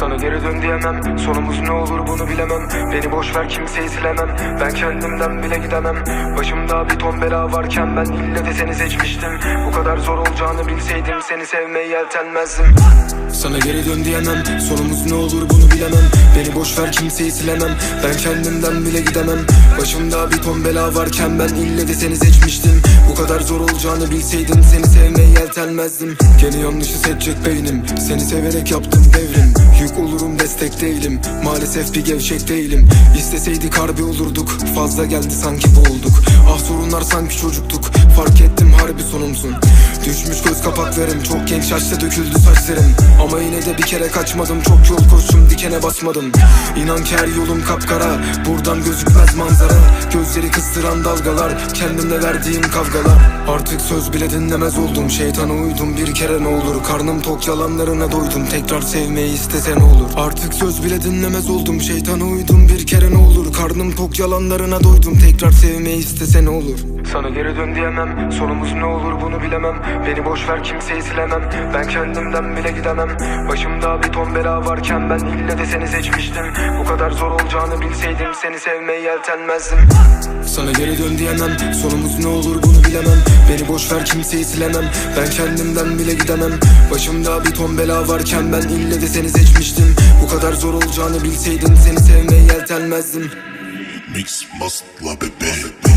Sana geri dön diyemem. Sonumuz ne olur bunu bilemem. Beni boş ver kimseyi silemem. Ben kendimden bile gidemem. Başımda bir ton bela varken Ben ille de seni seçmiştim. Bu kadar zor olacağını bilseydim Seni sevmeyi yeltenmezdim. Sana geri dön diyemem. Sonumuz ne olur bunu bilemem. Beni boş ver kimseyi silemem. Ben kendimden bile gidemem. Başımda bir ton bela varken Ben ille de seni seçmiştim zor olacağını bilseydim Seni sevmeyi yeltenmezdim. Gene yanlışı seçecek beynim Seni severek yaptım devrim. Yük olurum destek değilim Maalesef bir gevşek değilim. İsteseydik harbi olurduk Fazla geldi sanki boğulduk. Ah sorunlar sanki çocuktuk Fark ettim harbi kapaklarım Çok genç yaşta döküldü saçlarım. Ama yine de bir kere kaçmadım Çok yol koştum dikene basmadım. İnan ki her yolum kapkara Buradan gözükmez manzara. Gözleri kıstıran dalgalar Kendimle verdiğim kavgalar. Artık söz bile dinlemez oldum Şeytana uydum. Bir kere ne olur Karnım tok yalanlarına doydum. Tekrar sevmeyi istese ne olur? Artık söz bile dinlemez oldum Şeytana uydum. Bir kere ne olur Karnım tok yalanlarına doydum. Tekrar sevmeyi istese ne olur Sana geri dön diyemem. Sonumuz ne olur bunu bilemem. Beni boş ver kimseyi silemem. Ben kendimden bile gidemem. Başımda bir ton bela varken Ben ille de seni seçmiştim. Bu kadar zor olacağını bilseydim Seni sevmeyi yeltenmezdim. Sana geri dön diyemem. Sonumuz ne olur bunu bilemem. Beni boş ver kimseyi silemem. Ben kendimden bile gidemem. Başımda bir ton bela varken Ben ille de seni seçmiştim. Bu kadar zor olacağını bilseydim Seni sevmeyi yeltenmezdim. Mix must la bebé.